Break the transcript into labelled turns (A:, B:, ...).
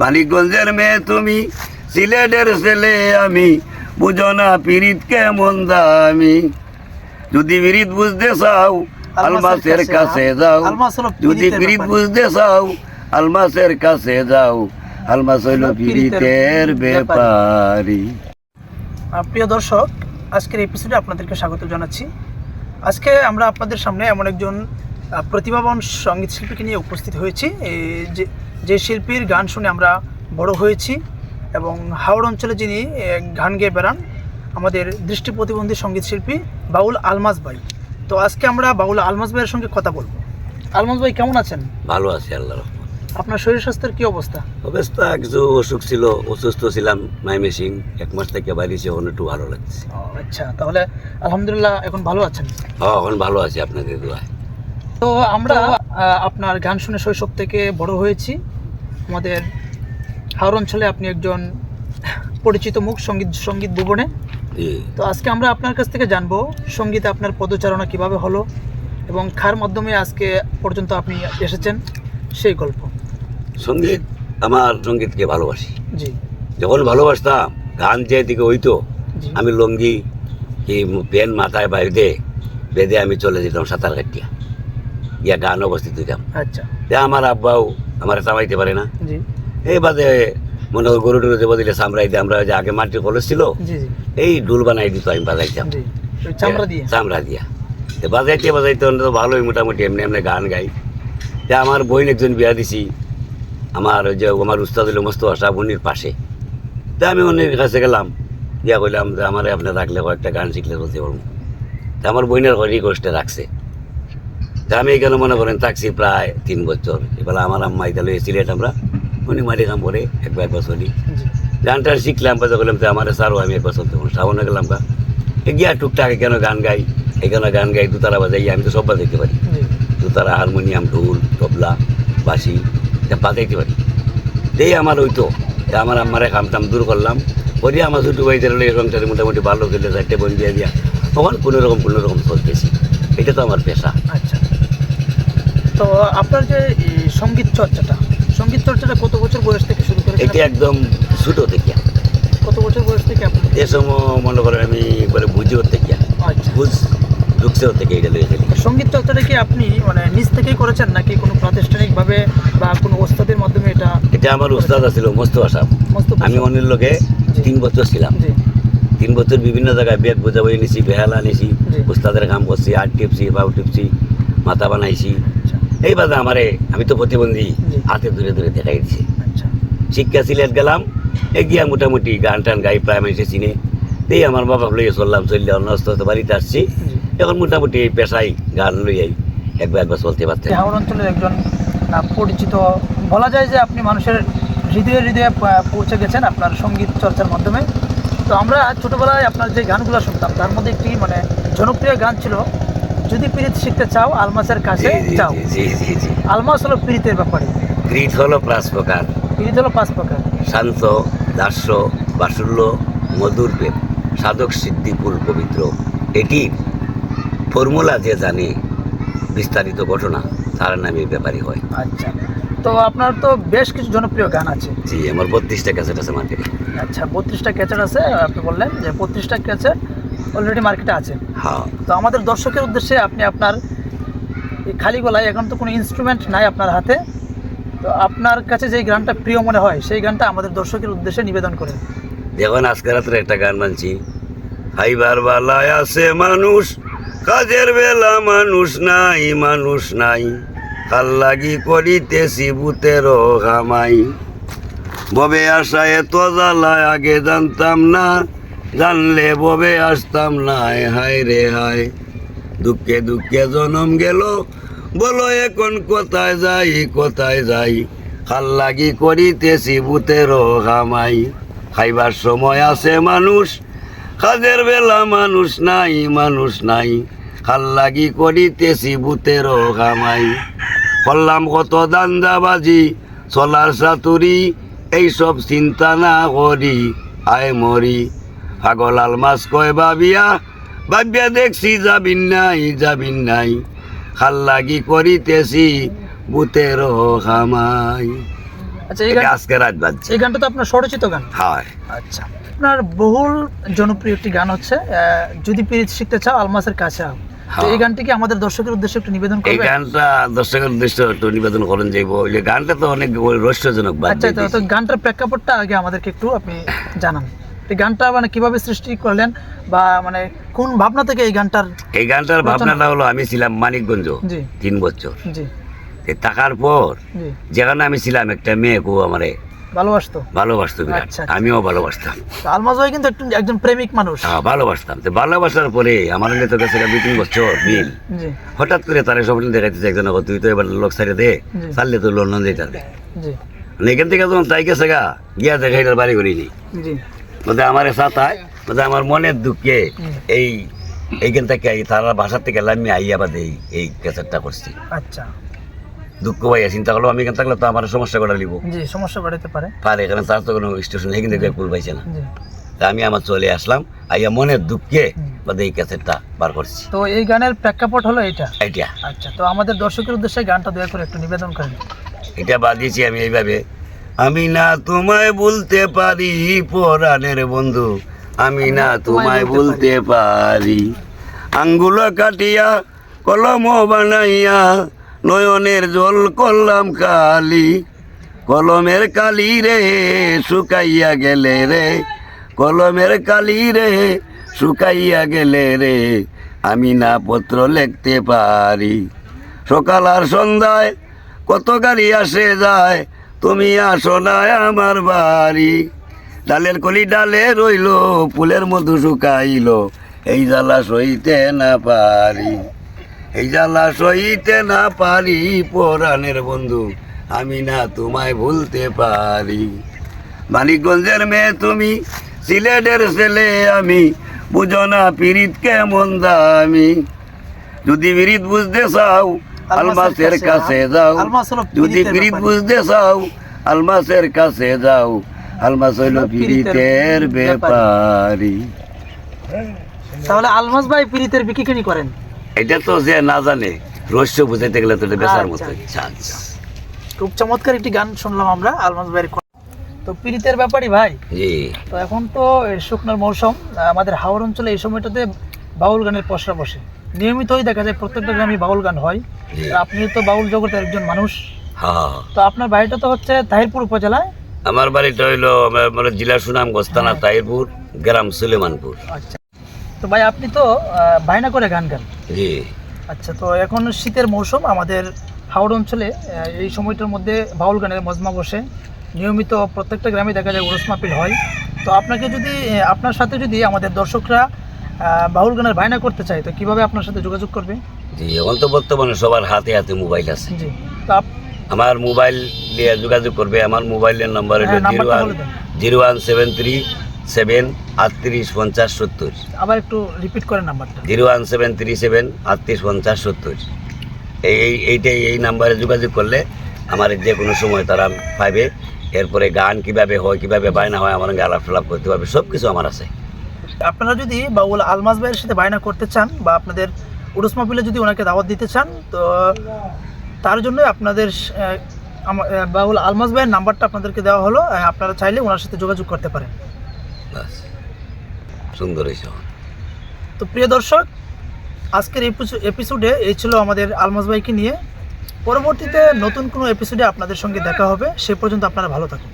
A: মানিকগঞ্জের মেয়ে তুমি সিলেটের ছেলে আমি বুঝো না পিরিত কেমন দামি। যদি পিরিত বুঝতে চাও আলমাসের কাছে যাও। যদি পিরিত বুঝতে চাও আলমাসের কাছে যাও। আলমাস হইল
B: পিরিতের
A: ব্যাপারী।
B: প্রিয় দর্শক আজকের এপিসোডে আপনাদেরকে স্বাগত জানাচ্ছি। আজকে আমরা আপনাদের সামনে এমন একজন প্রতিভাবান সংগীত শিল্পীকে নিয়ে উপস্থিত হয়েছি। যে যে শিল্পীর গান শুনে আমরা বড় হয়েছি এবং হাওড় অঞ্চলে যিনি গান গেয়ে বেড়ান আমাদের দৃষ্টি প্রতিবন্ধী সংগীত শিল্পী বাউল আলমাজ ভাই। তো আজকে আমরা বাউল আলমাজ ভাইয়ের সঙ্গে কথা বলব। আলমাজ ভাই কেমন আছেন?
A: ভালো আছি আল্লাহ
B: আপনার শরীর স্বাস্থ্যের কি অবস্থা?
A: অবস্থা কিছু অসুখ ছিল অসুস্থ ছিলাম মাইমে সিং এক মাস থেকে বাড়িছে এখন একটু ভালো লাগছে।
B: আচ্ছা তাহলে আলহামদুলিল্লাহ এখন ভালো আছেন?
A: হ্যাঁ এখন ভালো আছি আপনাদের দোয়ায়।
B: তো আমরা আপনার গান শুনে শৈশব থেকে বড় হয়েছি। আমাদের হাওড় অঞ্চলে আপনি একজন পরিচিত মুখ সংগীত সংগীত ভুবনে। তো আজকে আমরা আপনার কাছ থেকে জানব সঙ্গীতে আপনার পদচারণা কীভাবে হলো এবং খার মাধ্যমে আজকে পর্যন্ত আপনি এসেছেন সেই গল্প।
A: সংগীত আমার সঙ্গীতকে ভালোবাসি।
B: জি।
A: যখন ভালোবাসতাম গান যে দিকে হইতো আমি লঙ্গি কি পেন মাথায় বাইরে বেঁধে আমি চলে যেতাম সাঁতার কাটিয়া। ইয়া গান অবস্থিত হইতাম
B: আচ্ছা
A: আমার আব্বাও আমার চামাইতে পারে না এই বাদে মনে হয় গরু টরু দেবো দিলে চামড়াইতে আমরা যে আগে মাটির কলেজ ছিল এই ডুল বানাই দিত আমি বাজাইতাম
B: চামড়া দিয়া
A: তো বাজাইতে বাজাইতে ভালোই মোটামুটি এমনি এমনি গান গাই তা আমার বোন একজন বিয়া দিছি আমার যে আমার উস্তাদ মস্ত আশা বোনের পাশে তা আমি অন্যের কাছে গেলাম দিয়া কইলাম যে আমার আপনি রাখলে কয়েকটা গান শিখলে বলতে পারব তা আমার বোনের হরি কষ্টে রাখছে তা আমি এখানে মনে করেন থাকছি প্রায় তিন বছর। এবার আমার আম্মা ইতালে সিলেট আমরা। উনি মাটি কাম করে একবার
B: জি।
A: গানটা শিখলাম বাজা করলাম তো আমার স্যারও আমি একবার চলতে শ্রাবণে গেলাম গা। এ গিয়া টুকটাক কেন গান গাই এখানে গান গাই দুতারা বাজাই আমি তো সব বাজাইতে পারি। দুতারা হারমোনিয়াম ঢোল তবলা বাঁশি এটা বাজাইতে পারি। এই আমার হইতো তা আমার আম্মারে কামটাম দূর করলাম। করি আমার ছোটো ভাইদের রংটারে মোটামুটি ভালো খেলে চারটে বন দিয়ে দিয়া। তখন কোনো রকম কোনো রকম চলতেছি এটা তো আমার পেশা।
B: আচ্ছা। তো আপনার যে সংগীত চর্চাটা সংগীত চর্চাটা কত বছর বয়স থেকে শুরু
A: করে
B: এটা
A: একদম ছোটো থেকে।
B: কত বছর বয়স থেকে আপনি?
A: এ সময় মনে করেন আমি বলে বুঝি ওর থেকে।
B: আচ্ছা।
A: বুঝ ঢুকছে ওর থেকে এটা লয়ে গেলি
B: সংগীত চর্চাটা কি আপনি মানে নিজ থেকেই করেছেন নাকি কোনো প্রাতিষ্ঠানিকভাবে বা কোনো ওস্তাদের মাধ্যমে এটা
A: এটা আমার উস্তাদ আছিল মস্ত আসাম
B: মস্ত
A: আমি অনির লোকে। তিন বছর ছিলাম। তিন বছর বিভিন্ন জায়গায় বেদ বোঝাবই নিছি বেহালা নিছি
B: জি।
A: উস্তাদের কাম করছি আট টিপছি বাউ টিপছি মাথা বানাইছি। এই বাদে আমারে আমি তো প্রতিবন্ধী হাতে দূরে দূরে দেখাই দিছি।
B: আচ্ছা।
A: শিক্ষা সিলেট গেলাম গিয়া মোটামুটি গান টান গাই প্রায় মানুষে চিনে। এই আমার বাবা লইয়ে চললাম চললে অন্য আস্তে আস্তে বাড়িতে আসছি। এখন মোটামুটি এই পেশায় গান লইয়াই একবার একবার চলতে পারতেন
B: হাওড় অঞ্চলের একজন পরিচিত বলা যায় যে আপনি মানুষের হৃদয়ে হৃদয়ে পৌঁছে গেছেন আপনার সংগীত চর্চার মাধ্যমে। তো আমরা ছোটবেলায় আপনার যে গানগুলো শুনতাম তার মধ্যে একটি মানে জনপ্রিয় গান ছিল যদি পিরিত শিখতে চাও আলমাসের কাছে যাও।
A: জি জি জি
B: আলমাস হলো পিরিতের ব্যাপারে।
A: গ্রিট হলো পাঁচ প্রকার।
B: পিরিত হলো পাঁচ প্রকার।
A: শান্ত দাস্য বাসুল্য মধুর প্রেম। সাধক সিদ্ধিকুল পবিত্র। এটির ফর্মুলা যে জানে বিস্তারিত ঘটনা তার নামে ব্যাপারী হয়।
B: আচ্ছা। তো আপনার তো বেশ কিছু জনপ্রিয় গান আছে।
A: জি আমার বত্রিশটা ক্যাসেট আছে মার্কেটে।
B: আচ্ছা বত্রিশটা ক্যাচেট আছে আপনি বললেন যে বত্রিশটা ক্যাচেট অলরেডি মার্কেটে আছে।
A: হ্যাঁ।
B: তো আমাদের দর্শকের উদ্দেশ্যে আপনি আপনার খালি গলায় এখন তো কোনো ইনস্ট্রুমেন্ট নাই আপনার হাতে তো আপনার কাছে যেই গানটা প্রিয় মনে হয় সেই গানটা আমাদের দর্শকের উদ্দেশ্যে নিবেদন করেন।
A: যেমন আজকে রাত্রে একটা গান মানছি। খাইবার বেলায় আছে মানুষ কাজের বেলা মানুষ নাই মানুষ নাই। কাল লাগি করিতেছি বুতেরও ঘামাই ববে আসা এত জ্বালায় আগে জানতাম না জানলে ববে আসতাম, নাই, হায় রে হায়। দুঃখে দুঃখে জনম গেল, বলো এখন কোথায় যাই কোথায় যাই? খাল লাগি করিতেছি বুতেরও ঘামাই খাইবার সময় আছে মানুষ কাজের বেলা মানুষ নাই মানুষ নাই। খাল লাগি করিতেছি বুতেরও ঘামাই করলাম কত দান্দাবাজি, চলার সাতুরি এইসব চিন্তা না করি, আয় মরি। পাগলাল মাছ কয় বাবিয়া? ভাবিয়া দেখছি যাবিন নাই যাবিন নাই। খাল লাগি করিতেছি বুতের খামাই
B: আচ্ছা এই গান
A: আজকে রাত বাজছে।
B: এই গানটা তো আপনার স্বরচিত গান?
A: হয়।
B: আচ্ছা আপনার বহুল জনপ্রিয় একটি গান হচ্ছে যদি পিরিত শিখতে চাও আলমাসের কাছে আও।
A: হ্যাঁ।
B: এই গানটি কি আমাদের দর্শকের উদ্দেশ্যে একটু নিবেদন
A: এই গানটা দর্শকের উদ্দেশ্য একটু নিবেদন করেন যাইব গানটা তো অনেক রহস্যজনক
B: আচ্ছা তো গানটার প্রেক্ষাপটটা আগে আমাদেরকে একটু আপনি জানান। এই গানটা মানে কীভাবে সৃষ্টি করলেন বা মানে কোন ভাবনা থেকে এই গানটার
A: এই গানটার ভাবনাটা হলো? আমি ছিলাম মানিকগঞ্জ তিন বছর।
B: জি।
A: এ পর যেখানে আমি ছিলাম একটা মেয়ে কো আমারে
B: ভালোবাসতো?
A: ভালোবাসতো বিরাট।
B: আচ্ছা, আচ্ছা।
A: আমিও ভালোবাসতাম।
B: আলমাজ ভাই কিন্তু একজন প্রেমিক মানুষ।
A: হ্যাঁ ভালোবাসতাম। তো ভালোবাসার পরে আমার হলে তো গেছে দুই তিন বছর মিল। হঠাৎ করে তার স্বপ্ন দেখাইতেছে একজন তুই তো এবার লোক সাইডে দে। চাললে তো লন্ডন যেতে দে।
B: জি।
A: মানে এখান থেকে যখন তাই গেছে গা গিয়া দেখে এটার বাড়ি করিনি। বলতে আমার সাথায় বলতে আমার মনের দুঃখে এই এইখান থেকে তারা বাসার থেকে লামি আইয়া বাদে এই এই ক্যাসেটটা করছি।
B: আচ্ছা।
A: দুঃখ ভাইয়া চিন্তা করল আমি এখান থাকলে তো আমার সমস্যা করে নিব
B: জি সমস্যা বাড়াতে পারে।
A: পারে এখানে তার তো কোনো স্টেশন এখান থেকে কুল পাইছে না। তা আমি আমার চলে আসলাম আইয়া মনের দুঃখে। বাদে এই ক্যাসেটটা বার করছি।
B: তো এই গানের প্রেক্ষাপট হলো এটা
A: এইটা।
B: আচ্ছা তো আমাদের দর্শকের উদ্দেশ্যে গানটা দয়া করে একটু নিবেদন করেন।
A: এটা বাদিয়েছি আমি এইভাবে। আমি না তোমায় বলতে পারি পরাণের বন্ধু। আমি না তোমায় বলতে পারি। আঙ্গুল কাটিয়া কলম বানাইয়া নয়নের জল করলাম কালি। কলমের কালি রে শুকাইয়া গেলে রে। কলমের কালি রে শুকাইয়া গেলে রে। আমি না পত্র লিখতে পারি। সকাল আর সন্ধ্যায় কত গাড়ি আসে যায় তুমি আসো না আমার বাড়ি। ডালের কলি ডালে রইল, ফুলের মধু শুকাইল। এই জ্বালা সইতে না পারি, এই জ্বালা সইতে না পারি পরাণের বন্ধু, আমি না তোমায় ভুলতে পারি। মানিকগঞ্জের মেয়ে তুমি, সিলেটের ছেলে আমি, বুঝো না পিরিত কেমন দামি। যদি বিরিত বুঝতে চাও আলমাসের কাছে যাও। যদি
B: পিরিতের
A: বুঝতে চাও আলমাসের কাছে যাও। আলমাস হইল
B: পিরিতের
A: পিরিতের ব্যাপারি।
B: তাহলে আলমাস ভাই পিরিতের বিকিকিনি করেন।
A: এটা তো যে না জানে রহস্য বুঝাইতে গেলে তো এটা বেচার মতো
B: আচ্ছা,
A: চান্স।
B: খুব চমৎকার একটি গান শুনলাম আমরা আলমাস ভাইয়ের তো পিরিতের ব্যাপারই ভাই তো এখন তো শুকনার মৌসুম আমাদের হাওড় অঞ্চলে এই সময়টাতে বাউল গানের পসরা বসে। নিয়মিতই দেখা যায় প্রত্যেকটা গ্রামে বাউল গান হয়। আপনি তো বাউল জগতের একজন মানুষ।
A: হ্যাঁ
B: তো আপনার বাড়িটা তো হচ্ছে তাহিরপুর উপজেলায়?
A: আমার বাড়িটা হইল আমার জেলা সুনাম গোস্তানা তাইরপুর গ্রাম সুলেমানপুর।
B: আচ্ছা। তো ভাই আপনি তো বায়না করে গান গান।
A: জি।
B: আচ্ছা তো এখন শীতের মৌসুম আমাদের হাওড় অঞ্চলে এই সময়টার মধ্যে বাউল গানের মজমা বসে। নিয়মিত প্রত্যেকটা গ্রামে দেখা যায় উরস মাহফিল হয়। তো আপনাকে যদি আপনার সাথে যদি আমাদের দর্শকরা বাউল গানের বায়না করতে চায় তো কীভাবে আপনার সাথে যোগাযোগ করবে?
A: জি এখন তো বর্তমানে সবার হাতে হাতে মোবাইল আছে।
B: জি তো
A: আমার মোবাইল দিয়ে যোগাযোগ করবে আমার মোবাইলের নাম্বার হলো
B: হ্যাঁ,
A: zero one zero one seven three seven আটত্রিশ পঞ্চাশ সত্তর।
B: আবার একটু রিপিট করেন নাম্বারটা।
A: Zero one seven three seven আটত্রিশ পঞ্চাশ সত্তর। এই এই- এইটাই এই নাম্বারে যোগাযোগ করলে আমার যে কোনো সময় তারা পাইবে। এরপরে গান কীভাবে হয় কীভাবে বায়না হয় আমার সঙ্গে আলাপ করতে পারবে সব কিছু আমার আছে।
B: আপনারা যদি বাউল আলমাস ভাইয়ের সাথে বায়না করতে চান বা আপনাদের উরস মাহফিলে যদি ওনাকে দাওয়াত দিতে চান তো তার জন্য আপনাদের বাউল আলমাস ভাইয়ের নাম্বারটা আপনাদেরকে দেওয়া হলো। আপনারা চাইলে ওনার সাথে যোগাযোগ করতে পারেন।
A: সুন্দর
B: তো প্রিয় দর্শক আজকের এপিসো- এপিসোডে এই ছিল আমাদের আলমাস ভাইকে নিয়ে। পরবর্তীতে নতুন কোনো এপিসোডে আপনাদের সঙ্গে দেখা হবে। সে পর্যন্ত আপনারা ভালো থাকুন।